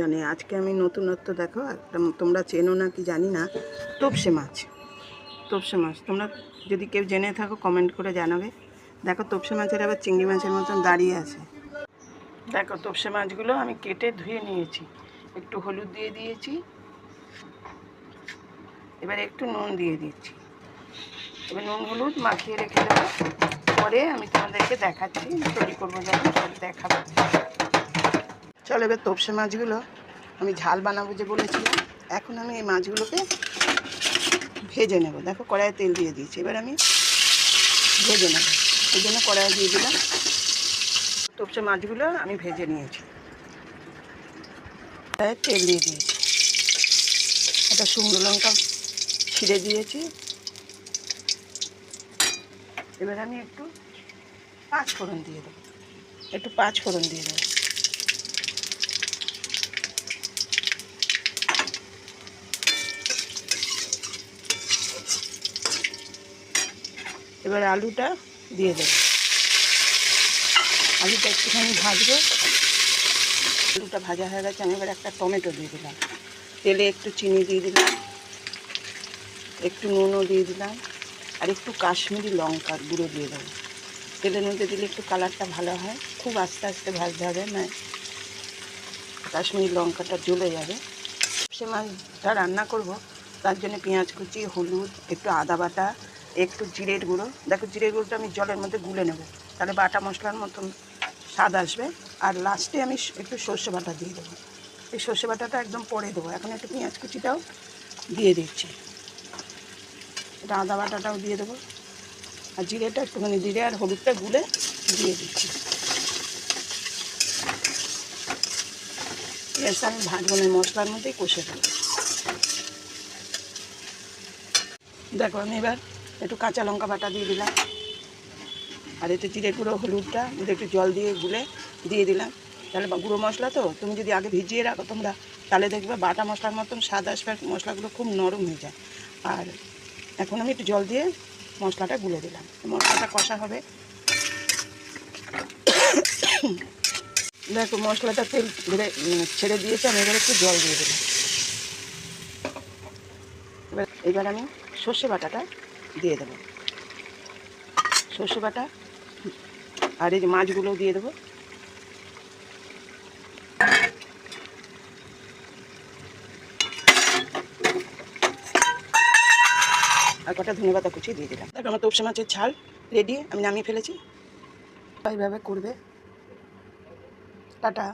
জানি, আজকে আমি নতুনত্ব দেখো একটা তোমরা চেনো না কি জানি না, তোপসে মাছ। তোপসে মাছ, তোমরা যদি কেউ জেনে থাকো কমেন্ট করে জানাবে। দেখো, তোপসে মাছের আবার চিংড়ি মাছের মতন দাঁড়িয়ে আছে। দেখো, তোপসে মাছগুলো আমি কেটে ধুয়ে নিয়েছি। একটু হলুদ দিয়ে দিয়েছি। এবার একটু নুন দিয়ে দিচ্ছি। এবার নুন, হলুদ মাখিয়ে রেখে দেবো। পরে আমি তোমাদেরকে দেখাচ্ছি তৈরি করব যখন দেখাবো। চলো এবার তোপসে মাছগুলো আমি ঝাল বানাবো যে বলেছিলাম। এখন আমি এই মাছগুলোকে ভেজে নেব। দেখো কড়াইয়ে তেল দিয়ে দিয়েছি। এবার আমি ভেজে নেব। এই জন্য কড়াইয়ে দিয়ে দিলাম। তোপসে মাছগুলো আমি ভেজে নিয়েছি। কড়াইয়ে তেল দিয়ে দিয়েছি। একটা শুকনো লঙ্কা ছিঁড়ে দিয়েছি। এবার আমি একটু পাঁচ ফোড়ন দিয়ে দেবো। একটু পাঁচ ফোড়ন দিয়ে দেবো। এবার আলুটা দিয়ে দেবো। আলুটা একটুখানি ভাজবো। আলুটা ভাজা হয়ে গেছে, আমি এবার একটা টমেটো দিয়ে দিলাম। তেলে একটু চিনি দিয়ে দিলাম, একটু নুনও দিয়ে দিলাম, আর একটু কাশ্মীরি লঙ্কার গুঁড়ো দিয়ে দেবো। তেলের মধ্যে দিলে একটু কালারটা ভালো হয়, খুব আস্তে আস্তে ভাজতে হবে না কাশ্মীরি লঙ্কাটা জ্বলে যাবে। সে মাছটা রান্না করব, তার জন্য পেঁয়াজ কুচি, হলুদ, একটু আদা বাটা একটু জিরের গুঁড়ো। দেখো জিরের গুঁড়োটা আমি জলের মধ্যে গুলে নেব। তাহলে বাটা মশলার মতন স্বাদ আসবে। আর লাস্টে আমি একটু সর্ষে বাটা দিয়ে দেবো। এই সর্ষে বাটাটা একদম পরে দেবো। এখন একটু পেঁয়াজ কুচিটাও দিয়ে দিচ্ছি। এটা আদা বাটাটাও দিয়ে দেবো। আর জিরেটা একটুখানি জিরে আর হলুদটা গুলে দিয়ে দিচ্ছি। পেঁয়াজটা আমি ভাজবো না মশলার মধ্যেই কষে দেবো দেখো আমি এবার একটু কাঁচা লঙ্কা বাটা দিয়ে দিলাম। আর একটু জিরে গুঁড়ো, হলুদটা মধ্যে একটু জল দিয়ে গুলে দিয়ে দিলাম। তাহলে গুঁড়ো মশলা তো, তুমি যদি আগে ভিজিয়ে রাখো তোমরা, তাহলে দেখবে বাটা মশলার মতন স্বাদ আসবে, মশলাগুলো খুব নরম হয়ে যায়। আর এখন আমি একটু জল দিয়ে মশলাটা গুলে দিলাম। মশলাটা কষা হবে। দেখো মশলাটা তেল ধরে ছেড়ে দিয়েছে, আমি এবার একটু জল দিয়ে দিলাম। এবার এবার আমি সর্ষে বাটাটা দিয়ে দেবো। সর্ষে বাটা আর এই যে মাছগুলো দিয়ে দেবো। আর কটা ধনে পাতা কুচি দিয়ে দিলাম। দেখো আমার তোপসে মাছের ঝাল রেডি আমি নামিয়ে ফেলেছি। এইভাবে করবে। টাটা।